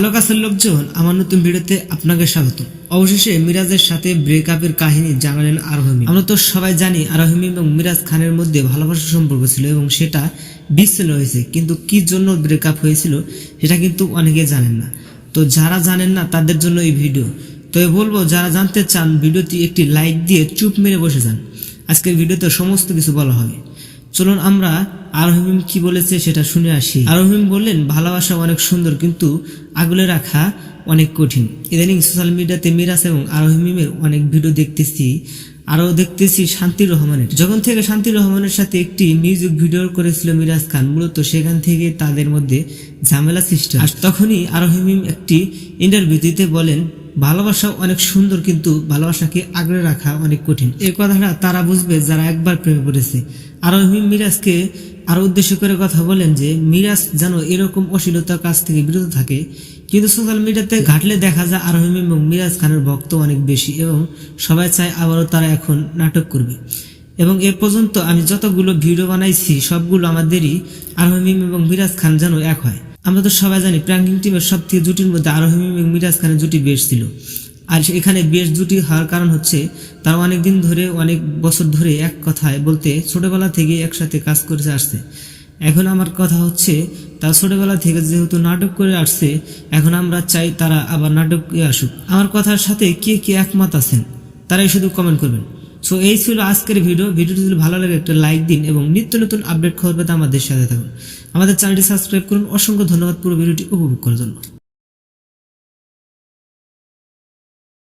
Hello কাছের লোকজন, আমার নতুন ভিডিওতে আপনাকে স্বাগত। অবশেষে মিরাজের সাথে ব্রেকআপের কাহিনী জানালেন আরোহিমি আমরা তো সবাই জানি আরোহিমি এবং মিরাজ খানের মধ্যে ভালোবাসার সম্পর্ক ছিল এবং সেটা বিচ্ছিন্ন হয়েছে। কিন্তু কি জন্য ব্রেকআপ হয়েছিল সেটা কিন্তু অনেকে জানেন না। তো যারা জানেন না, তাদের জন্য এই ভিডিও। তবে বলব, যারা জানতে চান, ভিডিওটি একটি লাইক দিয়ে চুপ মেরে বসে যান। আজকের ভিডিওতে সমস্ত কিছু বলা হবে। চলুন আমরা আরহিম কি বলেছে সেটা শুনে আসি। আরহিম বললেন, ভালোবাসা অনেক সুন্দর কিন্তু আগলে রাখা অনেক কঠিন। ইদানিং সোশ্যাল মিডিয়াতে মিরাজ এবং আরহিমের অনেক ভিডিও দেখতেছি, আরও দেখতেছি শান্তির রহমানের। যখন থেকে শান্তির রহমানের সাথে একটি মিউজিক ভিডিও করেছিল মিরাজ খান, মূলত সেখান থেকে তাদের মধ্যে ঝামেলা সৃষ্টি। আর তখনই আরহিম একটি ইন্টারভিউ দিতে বলেন ভালোবাসা অনেক সুন্দর, কিন্তু ভালোবাসাকে আগলে রাখা অনেক কঠিন। এই কথাটা তারা বুঝবে যারা একবার প্রেমে পড়েছে। আর মিরাজকে আরও উদ্দেশ্য করে কথা বলেন যে, মিরাজ যেন এরকম অশ্লীলতার কাছ থেকে বিরত থাকে, কিন্তু সোশ্যাল মিডিয়াতে ঘাটলে দেখা যায় আরোহিম এবং মিরাজ খানের ভক্ত অনেক বেশি এবং সবাই চায় আবারও তারা এখন নাটক করবে। এবং এ পর্যন্ত আমি যতগুলো ভিডিও বানাইছি, সবগুলো আমাদেরই আরোহিম এবং মিরাজ খান যেন এক হয়। আমরা তো সবাই জানি প্র্যাঙ্কিং টিমের সব থেকে জুটির মধ্যে আরোহিম এবং মিরাজ খানের জুটি বেশ ছিল। আর এখানে বেশ জুটি হওয়ার কারণ হচ্ছে তারা অনেক দিন ধরে, অনেক বছর ধরে এক কথায় বলতে ছোটবেলা থেকে একসাথে কাজ করেছে আসছে। এখন আমার কথা হচ্ছে, তারা ছোটবেলা থেকে যেহেতু নাটক করে আসছে, এখন আমরা চাই তারা আবার নাটকে আসুক। আমার কথার সাথে কে কে একমত আছেন? তারাই শুধু কমেন্ট করবেন। সো এই ছিল আজকের ভিডিও ভিডিওটি যদি ভালো লাগে, একটা লাইক দিন এবং নিত্য নতুন আপডেট খবর পেতে আমাদের সাথে থাকুন। আমাদের চ্যানেলটি সাবস্ক্রাইব করুন। অসংখ্য ধন্যবাদ পুরো ভিডিওটি উপভোগ করার জন্য।